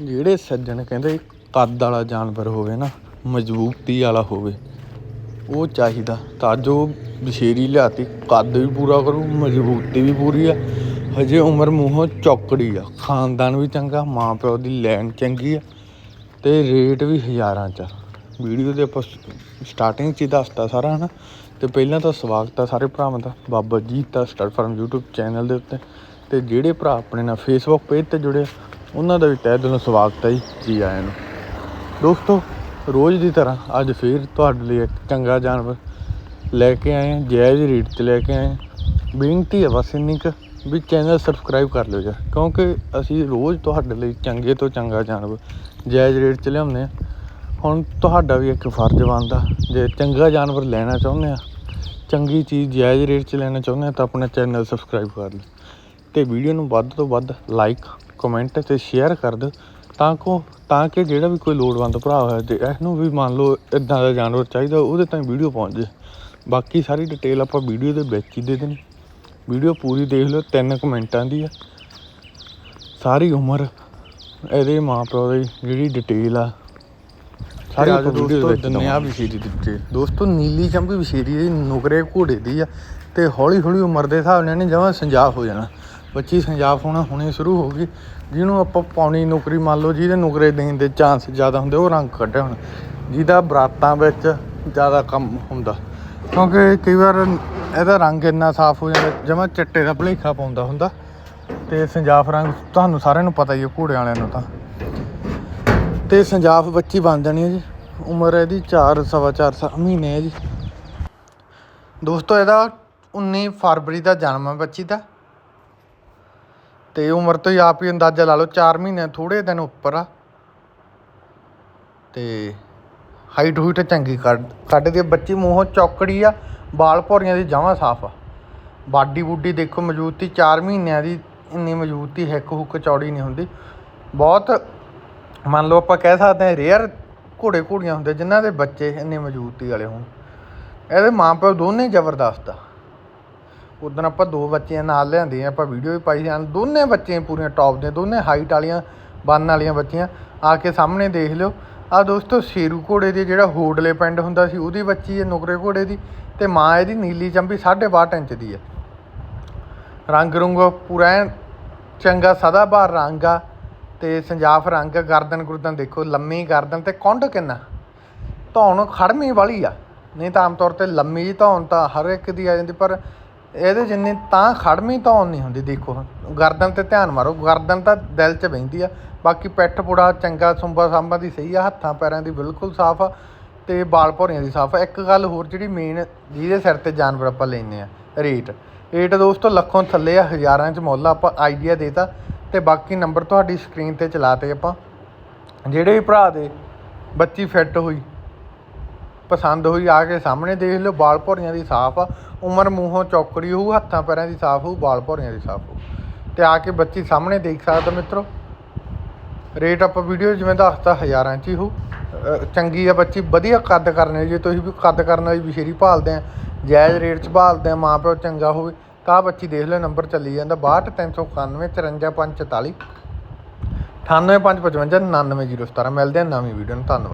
ਜਿਹੜੇ ਸੱਜਣ ਕਹਿੰਦੇ ਕੱਦ ਵਾਲਾ ਜਾਨਵਰ ਹੋਵੇ ਨਾ ਮਜ਼ਬੂਤੀ ਵਾਲਾ ਹੋਵੇ ਉਹ ਚਾਹੀਦਾ ਤਾਂ ਜੋ ਬਸ਼ੇਰੀ ਲਿਆਤੀ ਕੱਦ ਵੀ ਪੂਰਾ ਕਰੂ ਮਜ਼ਬੂਤੀ ਵੀ ਪੂਰੀ ਆ। ਹਜੇ ਉਮਰ ਮੂੰਹੋਂ ਚੌਕੜੀ ਆ। ਖਾਨਦਾਨ ਵੀ ਚੰਗਾ ਮਾਂ ਪਿਓ ਦੀ ਲੈਣ ਚੰਗੀ ਆ ਤੇ ਰੇਟ ਵੀ ਹਜ਼ਾਰਾਂ ਚ ਆ। ਵੀਡੀਓ ਦੇ ਆਪਾਂ ਸਟਾਰਟਿੰਗ ਚ ਹੀ ਦੱਸਤਾ ਸਾਰਾ ਹਨਾ? ਤੇ ਪਹਿਲਾਂ ਤਾਂ ਸਵਾਗਤ ਆ ਸਾਰੇ ਭਰਾਵਾਂ ਦਾ। ਬਾਬਾ ਜੀ ਦਾ ਸਟਾਰ ਫਾਰਮ YouTube ਚੈਨਲ ਦੇ ਉੱਤੇ। ਤੇ ਜਿਹੜੇ ਭਰਾ ਆਪਣੇ ਨਾਲ Facebook ਪੇਜ ਤੇ ਜੁੜੇ ਆ, ਉਹਨਾਂ ਦਾ ਵੀ ਤਹਿ ਦਿਲੋਂ ਸਵਾਗਤ ਹੈ ਜੀ ਜੀ ਆਇਆਂ ਨੂੰ। ਦੋਸਤੋ, ਰੋਜ਼ ਦੀ ਤਰ੍ਹਾਂ ਅੱਜ ਫੇਰ ਤੁਹਾਡੇ ਲਈ ਇੱਕ ਚੰਗਾ ਜਾਨਵਰ ਲੈ ਕੇ ਆਏ ਹਾਂ ਜਾਇਜ਼ ਰੇਟ 'ਚ ਲੈ ਕੇ ਆਏ ਹਾਂ। ਬੇਨਤੀ ਹੈ ਬਸ ਇੰਨੀ ਕੁ ਵੀ ਚੈਨਲ ਸਬਸਕ੍ਰਾਈਬ ਕਰ ਲਿਓ ਜੀ, ਕਿਉਂਕਿ ਅਸੀਂ ਰੋਜ਼ ਤੁਹਾਡੇ ਲਈ ਚੰਗੇ ਤੋਂ ਚੰਗਾ ਜਾਨਵਰ ਜਾਇਜ਼ ਰੇਟ 'ਚ ਲਿਆਉਂਦੇ ਹਾਂ। ਹੁਣ ਤੁਹਾਡਾ ਵੀ ਇੱਕ ਫਰਜ਼ ਬਣਦਾ, ਜੇ ਚੰਗਾ ਜਾਨਵਰ ਲੈਣਾ ਚਾਹੁੰਦੇ ਆ ਚੰਗੀ ਚੀਜ਼ ਜਾਇਜ਼ ਰੇਟ 'ਚ ਲੈਣਾ ਚਾਹੁੰਦੇ ਆ ਤਾਂ ਆਪਣਾ ਚੈਨਲ ਸਬਸਕ੍ਰਾਈਬ ਕਰ ਲਓ। ਤੇ ਵੀਡੀਓ ਨੂੰ ਵੱਧ ਤੋਂ ਵੱਧ ਲਾਈਕ ਕਮੈਂਟ ਤੇ ਸ਼ੇਅਰ ਕਰ ਦਿਓ ਤਾਂ ਕੋ ਤਾਂ ਕਿ ਜਿਹੜਾ ਵੀ ਕੋਈ ਲੋੜਵੰਦ ਭਰਾ ਹੋਇਆ ਤੇ ਇਹਨੂੰ ਵੀ ਮੰਨ ਲਓ ਇਦਾਂ ਦਾ ਜਾਨਵਰ ਚਾਹੀਦਾ ਉਹਦੇ ਤਾਈਂ ਵੀਡੀਓ ਪਹੁੰਚ ਜੇ। ਬਾਕੀ ਸਾਰੀ ਡਿਟੇਲ ਆਪਾਂ ਵੀਡੀਓ ਦੇ ਵਿੱਚ ਹੀ ਦੇ ਦੇਣੀ। ਵੀਡੀਓ ਪੂਰੀ ਦੇਖ ਲਓ ਤਿੰਨ ਕਮੈਂਟਾਂ ਦੀ ਆ। ਸਾਰੀ ਉਮਰ ਇਹਦੇ ਮਾਂ ਪਿਓ ਦੀ ਜਿਹੜੀ ਡਿਟੇਲ ਆ ਸਾਰੀ ਦੋਸਤੋ ਵਿੱਚ ਦਿੰਨੇ ਆ ਵਿਸ਼ੇਰੀ ਦਿੱਤੇ। ਦੋਸਤੋ ਨੀਲੀ ਚੰਬੀ ਵਿਸ਼ੇਰੀ ਦੀ ਨੁਕਰੇ ਘੋੜੇ ਦੀ ਆ ਤੇ ਹੌਲੀ ਹੌਲੀ ਉਮਰ ਦੇ ਹਿਸਾਬ ਨਾਲ ਇਹਨੇ ਜਮਾਂ ਸੰਜਾਫ ਹੋ ਜਾਣਾ। ਬੱਚੀ ਸੰਜਾਫ ਹੋਣਾ ਹੁਣੇ ਸ਼ੁਰੂ ਹੋ ਗਈ। ਜਿਹਨੂੰ ਆਪਾਂ ਪਾਉਣੀ ਨੌਕਰੀ, ਮੰਨ ਲਓ ਜਿਹਦੇ ਨੁਕਰੇ ਦੇਣ ਦੇ ਚਾਂਸ ਜ਼ਿਆਦਾ ਹੁੰਦੇ, ਉਹ ਰੰਗ ਕੱਢੇ ਹੁਣ। ਜਿਹਦਾ ਬਰਾਤਾਂ ਵਿੱਚ ਜ਼ਿਆਦਾ ਕੰਮ ਹੁੰਦਾ। ਕਿਉਂਕਿ ਕਈ ਵਾਰ ਇਹਦਾ ਰੰਗ ਇੰਨਾ ਸਾਫ਼ ਹੋ ਜਾਂਦਾ, ਜਮਾਂ ਚਿੱਟੇ ਦਾ ਭਲੇਖਾ ਪਾਉਂਦਾ ਹੁੰਦਾ। ਤੇ ਸੰਜਾਫ ਰੰਗ ਤੁਹਾਨੂੰ ਸਾਰਿਆਂ ਨੂੰ ਪਤਾ ਹੀ ਹੈ ਘੋੜੇ ਵਾਲਿਆਂ ਨੂੰ ਤਾਂ। ਤੇ ਸੰਜਾਫ ਬੱਚੀ ਬਣ ਜਾਣੀ ਹੈ ਜੀ। ਉਮਰ ਇਹਦੀ 4 ਸਵਾ 4 ਮਹੀਨੇ ਹੈ ਜੀ। ਦੋਸਤੋ, ਇਹਦਾ 19 ਫਰਵਰੀ ਦਾ ਜਨਮ ਹੈ ਬੱਚੀ ਦਾ। ਤੇ ਉਮਰ ਤੋਂ ਹੀ ਆਪ ਹੀ ਅੰਦਾਜ਼ਾ ਲਾ ਲਓ 4 ਮਹੀਨੇ ਥੋੜੇ ਦਿਨ ਉੱਪਰ ਆ। ਤੇ ਹਾਈਟ ਹੂਟ ਚੰਗੀ ਕੱਢ ਕੱਢਦੀ ਆ ਬੱਚੀ ਮੂੰਹੋਂ ਚੌਕੜੀ ਆ ਬਾਲ ਭੌਰੀਆਂ ਦੀ ਜਮਾਂ ਸਾਫ਼ ਆ। ਬਾਡੀ ਬੁੱਡੀ ਦੇਖੋ, ਮਜ਼ਬੂਤੀ 4 ਮਹੀਨਿਆਂ ਦੀ ਇੰਨੀ ਮਜ਼ਬੂਤੀ, ਹਿੱਕ ਹੁੱਕ ਚੌੜੀ ਨਹੀਂ ਹੁੰਦੀ। ਬਹੁਤ ਮੰਨ ਲਓ ਆਪਾਂ ਕਹਿ ਸਕਦੇ ਹਾਂ ਰੇਅਰ ਘੋੜੇ ਘੋੜੀਆਂ ਹੁੰਦੇ, ਜਿਨ੍ਹਾਂ ਦੇ ਬੱਚੇ ਇੰਨੇ ਮਜ਼ਬੂਤੀ ਵਾਲੇ ਹੋਣ। ਇਹਦੇ ਮਾਂ ਪਿਓ ਦੋਨੇ ਜ਼ਬਰਦਸਤ ਆ। ਉਦੋਂ ਆਪਾਂ ਦੋ ਬੱਚਿਆਂ ਨਾਲ ਲਿਆਂਦੇ ਲਿਆਂਦੀਆਂ, ਆਪਾਂ ਵੀਡੀਓ ਵੀ ਪਾਈ ਸੀ। ਹਨ ਦੋਨੇ ਬੱਚੇ ਪੂਰੀਆਂ ਟੌਪ ਦੇ ਦੋਨੇ ਹਾਈਟ ਵਾਲੀਆਂ, ਬੰਨ ਵਾਲੀਆਂ ਬੱਚੀਆਂ। ਆ ਕੇ ਸਾਹਮਣੇ ਦੇਖ ਲਿਓ। ਆ ਦੋਸਤੋ ਸ਼ੇਰੂ ਘੋੜੇ ਦੇ ਜਿਹੜਾ ਹੋਡਲੇ ਪਿੰਡ ਹੁੰਦਾ ਸੀ, ਉਹਦੀ ਬੱਚੀ ਹੈ ਨੁਕਰੇ ਘੋੜੇ ਦੀ ਤੇ ਮਾਂ ਇਹਦੀ ਨੀਲੀ ਚੰਬੀ 6.5 ਇੰਚ ਦੀ ਹੈ। ਰੰਗ ਰੁੰਗ ਪੂਰਾ ਚੰਗਾ ਸਦਾਬਹਾਰ ਰੰਗ ਆ ਤੇ ਸੰਜਾਫ ਰੰਗ ਗਰਦਨ ਗੁਰਦਨ ਦੇਖੋ, ਲੰਮੀ ਗਰਦਨ ਤੇ ਕੁੰਡ ਕਿੰਨਾ। ਧੌਣ ਖੜਮੀ ਵਾਲੀ ਆ। ਨਹੀਂ ਤਾਂ ਆਮ ਤੌਰ ਤੇ ਲੰਮੀ ਜਿਹੀ ਧੌਣ ਤਾਂ ਹਰ ਇੱਕ ਦੀ ਆ ਜਾਂਦੀ, ਪਰ ਇਹਦੇ ਜਿੰਨੀ ਤਾਂ ਖੜਮੀ ਧੌਣ ਨਹੀਂ ਹੁੰਦੀ, ਦੇਖੋ। ਗਰਦਨ ਤੇ ਧਿਆਨ ਮਾਰੋ, ਗਰਦਨ ਤਾਂ ਦਿਲ 'ਚ ਬਹਿੰਦੀ ਆ। ਬਾਕੀ ਪਿੱਠ ਪੁੜਾ, ਚੰਗਾ ਸੁੰਬਾ ਸਾਂਬਾ ਦੀ ਸਹੀ ਆ, ਹੱਥਾਂ ਪੈਰਾਂ ਦੀ ਬਿਲਕੁਲ ਸਾਫ਼ ਆ ਤੇ ਬਾਲ ਭੌਰੀਆਂ ਦੀ ਸਾਫ਼ ਆ। ਇੱਕ ਗੱਲ ਹੋਰ ਜਿਹੜੀ ਮੇਨ ਜਿਹਦੇ ਸਿਰ ਤੇ ਜਾਨਵਰ ਆਪਾਂ ਲੈਨੇ ਆ, ਰੇਟ। ਰੇਟ ਦੋਸਤੋ, ਲੱਖੋਂ ਥੱਲੇ ਆ, ਹਜ਼ਾਰਾਂ 'ਚ ਮੁੱਲ ਆਪਾਂ ਆਈਡੀਆ ਦੇਤਾ ਤੇ। ਬਾਕੀ ਨੰਬਰ ਤੁਹਾਡੀ ਸਕਰੀਨ ਤੇ ਚਲਾਤੇ ਆਪਾਂ। ਜਿਹੜੇ ਵੀ ਭਰਾ ਦੇ ਬੱਚੀ ਫਿੱਟ ਹੋਈ ਪਸੰਦ ਹੋਈ, ਆ ਕੇ ਸਾਹਮਣੇ ਦੇਖ ਲਿਓ ਬਾਲ ਭੌਰੀਆਂ ਦੀ ਸਾਫ਼ ਆ। ਉਮਰ ਮੂੰਹੋਂ ਚੌਕੜੀ ਹੋਊ, ਹੱਥਾਂ ਪੈਰਾਂ ਦੀ ਸਾਫ਼ ਹੋਊ ਬਾਲ ਭੌਰੀਆਂ ਦੀ ਸਾਫ਼ ਹੋਊ। ਤੇ ਆ ਕੇ ਬੱਚੀ ਸਾਹਮਣੇ ਦੇਖ ਸਕਦਾ ਮਿੱਤਰੋ। ਰੇਟ ਆਪਾਂ ਵੀਡੀਓ ਜਿਵੇਂ ਦੱਸਤਾ, ਹਜ਼ਾਰਾਂ 'ਚ ਹੀ ਹੋ ਚੰਗੀ ਆ ਬੱਚੀ, ਵਧੀਆ ਕੱਦ ਕਰਨੇ ਜੇ ਤੁਸੀਂ ਵੀ, ਕੱਦ ਕਰਨ ਵਾਲੀ ਵਿਸ਼ੇਰੀ ਭਾਲਦੇ ਆ। ਜਾਇਜ਼ ਰੇਟ 'ਚ ਭਾਲਦੇ ਆ ਮਾਂ ਪਿਓ ਚੰਗਾ ਹੋਵੇ। ਤਾਂ ਬੱਚੀ ਦੇਖ ਲਿਓ, ਨੰਬਰ ਚੱਲੀ ਜਾਂਦਾ 62 391 54 544 98555 99017 ਮਿਲਦੇ ਆ ਨਵੀਂ ਵੀਡੀਓ ਨੂੰ, ਧੰਨਵਾਦ।